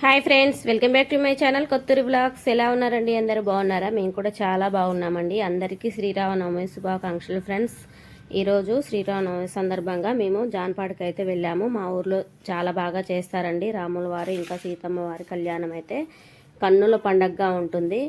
Hi friends welcome back to my channel Kothuri blogs. ఎలా ఉన్నారండి? అందరూ బాగున్నారా? మేము కూడా చాలా బాగున్నామండి. అందరికీ శ్రీరామనవమి శుభాకాంక్షలు ఫ్రెండ్స్. ఈరోజు శ్రీరామనవమి సందర్భంగా మేము జాన్పాడికి అయితే వెళ్ళాము. మా ఊర్లో చాలా బాగా చేస్తారండి. రాముల వారు ఇంకా సీతమ్మ వారి కళ్యాణం అయితే కన్నుల పండగగా ఉంటుంది.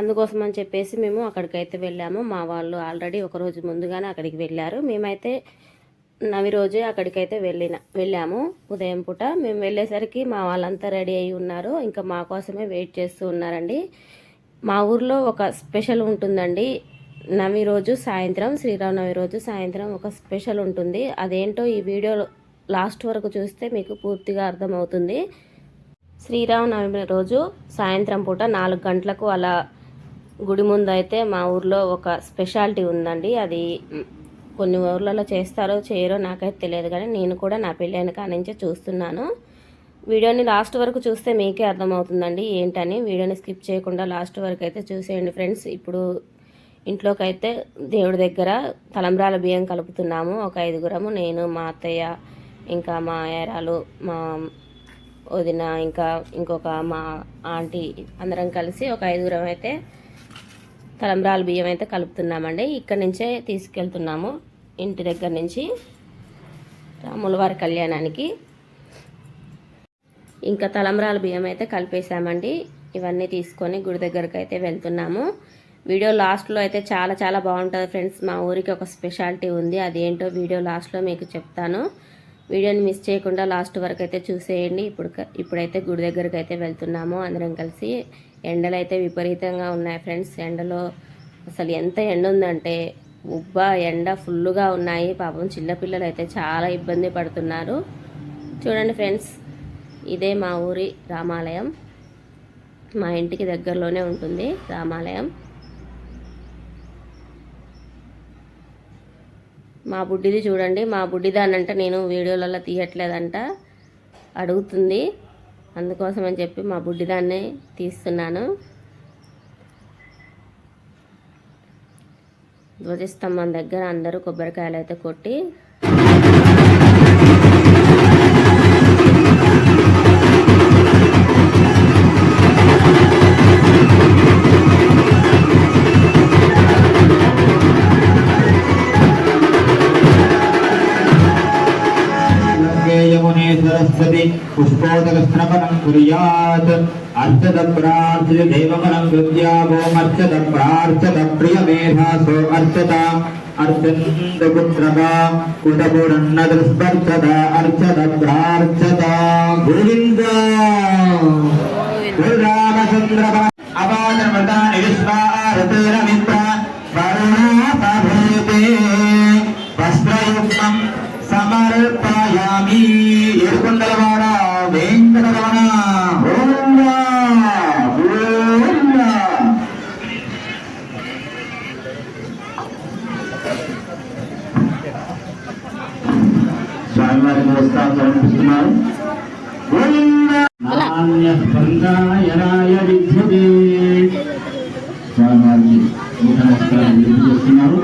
అందుకోసం అని చెప్పేసి మేము అక్కడికైతే వెళ్ళాము. మా వాళ్ళు ఆల్రెడీ ఒక రోజు ముందుగానే అక్కడికి వెళ్ళారు. మేమైతే నవి రోజే అక్కడికైతే వెళ్ళిన వెళ్ళాము. ఉదయం పూట మేము వెళ్ళేసరికి మా వాళ్ళంతా రెడీ అయి ఉన్నారు. ఇంకా మా కోసమే వెయిట్ చేస్తూ ఉన్నారండి. మా ఊర్లో ఒక స్పెషల్ ఉంటుందండి. నవి రోజు సాయంత్రం శ్రీరామనవి రోజు సాయంత్రం ఒక స్పెషల్ ఉంటుంది. అదేంటో ఈ వీడియో లాస్ట్ వరకు చూస్తే మీకు పూర్తిగా అర్థమవుతుంది. శ్రీరామనవమి రోజు సాయంత్రం పూట నాలుగు గంటలకు అలా గుడి ముందు అయితే మా ఊర్లో ఒక స్పెషాలిటీ ఉందండి. అది కొన్ని ఊర్లలో చేస్తారో చేయరో నాకైతే తెలియదు కానీ నేను కూడా నా పెళ్ళైన కాడి నుంచే చూస్తున్నాను. వీడియోని లాస్ట్ వరకు చూస్తే మీకే అర్థమవుతుందండి ఏంటని. వీడియోని స్కిప్ చేయకుండా లాస్ట్ వరకు అయితే చూసేయండి ఫ్రెండ్స్. ఇప్పుడు ఇంట్లోకి అయితే దేవుడి దగ్గర తలంబ్రాల బియ్యం కలుపుతున్నాము. ఒక ఐదుగురము నేను మా అత్తయ్య ఇంకా మా ఏరాలు మా వదిన ఇంకా ఇంకొక మా ఆంటీ అందరం కలిసి ఒక ఐదుగురం అయితే తలంబ్రాల బియ్యం అయితే కలుపుతున్నామండి. ఇక్కడి నుంచే తీసుకెళ్తున్నాము. ఇంటి దగ్గర నుంచి రాముల వారి కళ్యాణానికి. ఇంకా తలంబ్రాల బియ్యం అయితే కలిపేసామండి ఇవన్నీ తీసుకొని గుడి దగ్గరకు అయితే వెళ్తున్నాము. వీడియో లాస్ట్లో అయితే చాలా చాలా బాగుంటుంది ఫ్రెండ్స్. మా ఊరికి ఒక స్పెషాలిటీ ఉంది. అదేంటో వీడియో లాస్ట్లో మీకు చెప్తాను. వీడియోని మిస్ చేయకుండా లాస్ట్ వరకు అయితే చూసేయండి. ఇప్పుడు ఇప్పుడైతే గుడి దగ్గరకు అయితే వెళ్తున్నాము. అందరం కలిసి ఎండలు అయితే విపరీతంగా ఉన్నాయి ఫ్రెండ్స్. ఎండలో అసలు ఎంత ఎండ ఉందంటే ఉబ్బ ఎండ ఫుల్గా ఉన్నాయి. పాపం చిన్నపిల్లలు అయితే చాలా ఇబ్బంది పడుతున్నారు. చూడండి ఫ్రెండ్స్ ఇదే మా ఊరి రామాలయం. మా ఇంటికి దగ్గరలోనే ఉంటుంది రామాలయం. మా బుడ్డిది చూడండి. మా బుడ్డిదానంట నేను వీడియోలలో తీయట్లేదంట. అడుగుతుంది. అందుకోసం అని చెప్పి మా బుడ్డిదాన్ని తీస్తున్నాను. ధ్వజస్తంభం దగ్గర అందరూ కొబ్బరికాయలు అయితే కొట్టి పుష్పోదక స్నపనం కుర్యాత్. అర్చత ప్రార్థ్య దేవమనం విద్యామోమర్చత ప్రార్థత ప్రియమేధాసో అర్చత అర్చంత పుత్రక కుటపురన్న దృస్పర్చత అర్చత ప్రార్థత గోవింద రామచంద్ర అపాదమృత నిస్వారత స్వామివారి నమస్కారం సమర్పిస్తున్నారు స్వామివారికి నమస్కారం చేస్తున్నారు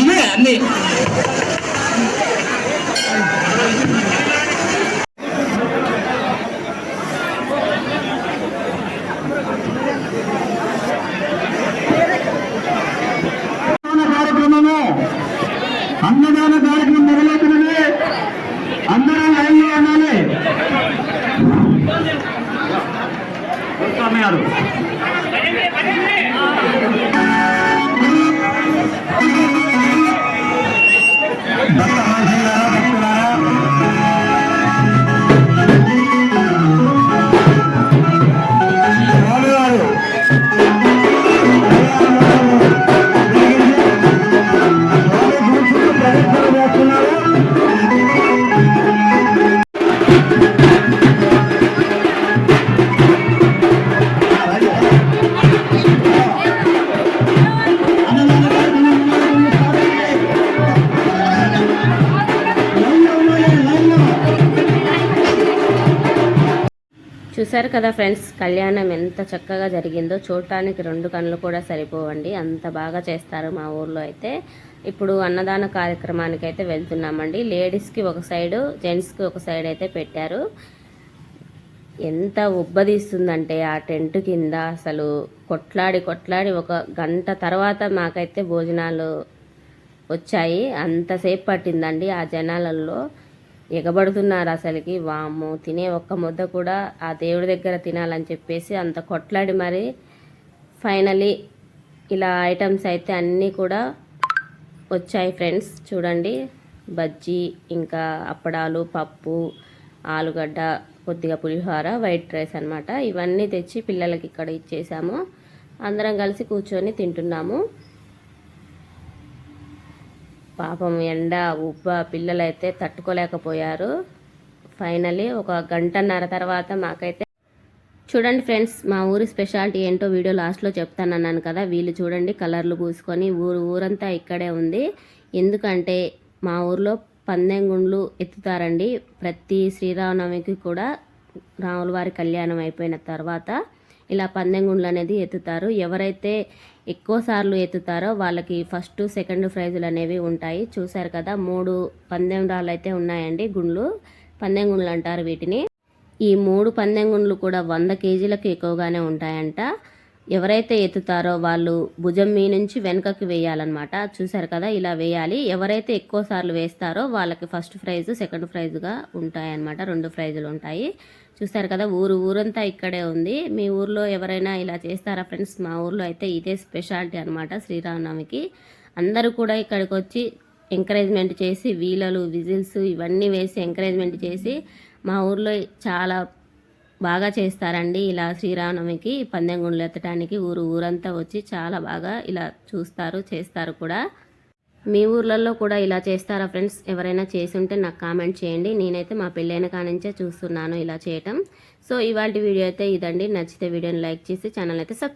ఇవే అన్ని. అన్నదాన కార్యక్రమము అన్నదాన కార్యక్రమం మొదలవుతున్నది. అందరూ లైన్లో ఉండాలి. స్వామి గారు. కదా ఫ్రెండ్స్ కళ్యాణం ఎంత చక్కగా జరిగిందో చూడటానికి రెండు కళ్ళు కూడా సరిపోవండి. అంత బాగా చేస్తారు మా ఊర్లో అయితే. ఇప్పుడు అన్నదాన కార్యక్రమానికి అయితే వెళ్తున్నామండి. లేడీస్కి ఒక సైడు జెంట్స్కి ఒక సైడ్ అయితే పెట్టారు. ఎంత ఉబ్బదీస్తుందంటే ఆ టెంట్ కింద అసలు కొట్లాడి కొట్లాడి ఒక గంట తర్వాత మాకైతే భోజనాలు వచ్చాయి. అంతసేపు పట్టిందండి ఆ జనాలలో ఎగబడుతున్నారు అసలుకి. వాము తినే ఒక్క ముద్ద కూడా ఆ దేవుడి దగ్గర తినాలని చెప్పేసి అంత కొట్లాడి మరి ఫైనలీ ఇలా ఐటమ్స్ అయితే అన్నీ కూడా వచ్చాయి ఫ్రెండ్స్. చూడండి బజ్జీ ఇంకా అప్పడాలు పప్పు ఆలుగడ్డ కొద్దిగా పులిహోర వైట్ రైస్ అన్నమాట. ఇవన్నీ తెచ్చి పిల్లలకి ఇక్కడ ఇచ్చేసాము. అందరం కలిసి కూర్చొని తింటున్నాము. పాపం ఎండ ఉబ్బ పిల్లలైతే తట్టుకోలేకపోయారు. ఫైనలీ ఒక గంటన్నర తర్వాత మాకైతే చూడండి ఫ్రెండ్స్ మా ఊరి స్పెషాలిటీ ఏంటో వీడియో లాస్ట్లో చెప్తానన్నాను కదా. వీళ్ళు చూడండి కలర్లు పూసుకొని ఊరు ఊరంతా ఇక్కడే ఉంది. ఎందుకంటే మా ఊర్లో పందెం గుండ్లు ఎత్తుతారండి. ప్రతి శ్రీరామనవమికి కూడా రాములవారి కళ్యాణం అయిపోయిన తర్వాత ఇలా పందెం గుండ్లు అనేది ఎత్తుతారు. ఎవరైతే ఎక్కువ సార్లు ఎత్తుతారో వాళ్ళకి ఫస్ట్ సెకండ్ ప్రైజులు అనేవి ఉంటాయి. చూశారు కదా మూడు పందెం రాళ్ళు అయితే ఉన్నాయండి గుండ్లు. పందెం గుండ్లు అంటారు వీటిని. ఈ మూడు పందెం గుండ్లు కూడా వంద కేజీలకు ఎక్కువగానే ఉంటాయంట. ఎవరైతే ఎత్తుతారో వాళ్ళు భుజం మీ నుంచి వెనుకకి వేయాలన్నమాట. చూసారు కదా ఇలా వేయాలి. ఎవరైతే ఎక్కువ సార్లు వేస్తారో వాళ్ళకి ఫస్ట్ ప్రైజ్ సెకండ్ ప్రైజ్గా ఉంటాయన్నమాట. రెండు ప్రైజులు ఉంటాయి. చూస్తారు కదా ఊరు ఊరంతా ఇక్కడే ఉంది. మీ ఊర్లో ఎవరైనా ఇలా చేస్తారా ఫ్రెండ్స్? మా ఊర్లో అయితే ఇదే స్పెషాలిటీ అనమాట శ్రీరామనవమికి. అందరూ కూడా ఇక్కడికి వచ్చి ఎంకరేజ్మెంట్ చేసి వీలలు విజిల్స్ ఇవన్నీ వేసి ఎంకరేజ్మెంట్ చేసి మా ఊర్లో చాలా బాగా చేస్తారండి ఇలా శ్రీరామనవమికి పందెం గుండ్లు ఎత్తడానికి ఊరు ఊరంతా వచ్చి చాలా బాగా ఇలా చూస్తారు చేస్తారు కూడా. మీ ఊర్లలో కూడా ఇలా చేస్తారా ఫ్రెండ్స్? ఎవరైనా చేసి ఉంటే నాకు కామెంట్ చేయండి. నేనైతే మా పెళ్ళైన కానించే చూస్తున్నాను ఇలా చేయటం. సో ఇవాళ వీడియో అయితే ఇదండి. నచ్చితే వీడియోని లైక్ చేసి ఛానల్ అయితే సబ్స్క్రైబ్